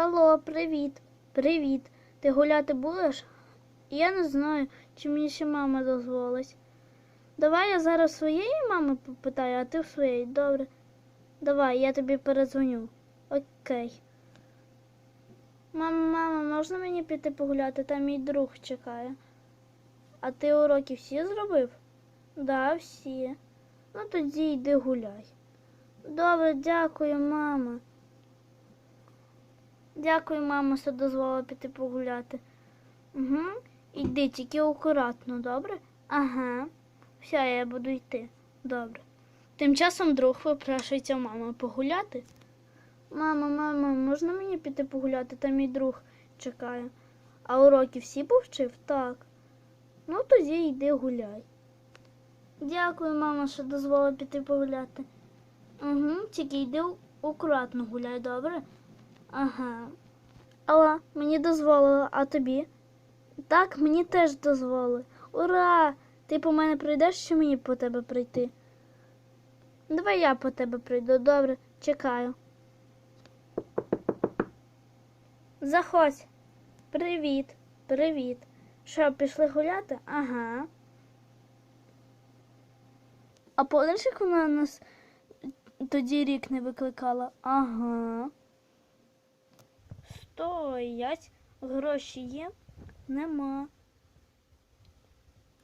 Алло, привіт. Привіт. Ти гуляти будеш? Я не знаю, чи мені ще мама дозволить. Давай я зараз своєї мами попитаю, а ти в своєї. Добре. Давай, я тобі передзвоню. Окей. Мама, мама, можна мені піти погуляти? Там мій друг чекає. А ти уроки всі зробив? Да, всі. Ну тоді йди гуляй. Добре, дякую, мама. Дякую, мама, що дозволила піти погуляти. Угу. Іди тільки акуратно, добре? Ага. Все, я буду йти. Добре. Тим часом друг випрашується мама погуляти. Мама, мама, можна мені піти погуляти? Там мій друг чекає. А уроки всі повчив? Так. Ну, тоді йди гуляй. Дякую, мама, що дозволила піти погуляти. Угу, тільки йди акуратно гуляй, добре? Ага. Алла, мені дозволила, а тобі? Так, мені теж дозволили. Ура! Ти по мене прийдеш чи мені по тебе прийти? Давай я по тебе прийду, добре, чекаю. Заходь. Привіт, привіт. Що, пішли гуляти? Ага. А як вона нас тоді рік не викликала? Ага. Стоять. Гроші є? Нема.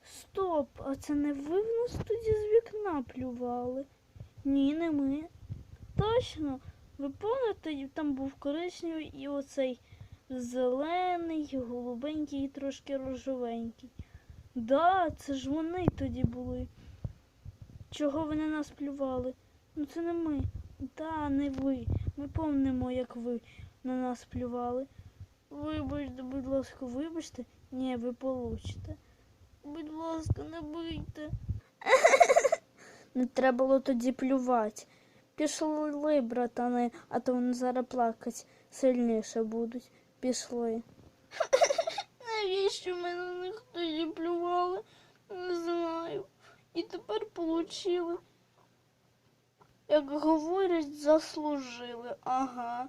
Стоп, а це не ви в нас тоді з вікна плювали? Ні, не ми. Точно. Ви пам'ятаєте, там був коричневий і оцей зелений, голубенький і трошки рожовенький. Да, це ж вони тоді були. Чого ви на нас плювали? Ну це не ми. Да, не ви. Ми помнимо, як ви на нас плювали. Вибачте, будь ласка, вибачте. Ні, ви получите. Будь ласка, не бийте. Не треба було тоді плювати. Пішли, братани, а то вони зараз плакати сильніше будуть. Пішли. Навіщо ми на них плювали? Не знаю. І тепер получили. Як говорять, заслужили. Ага.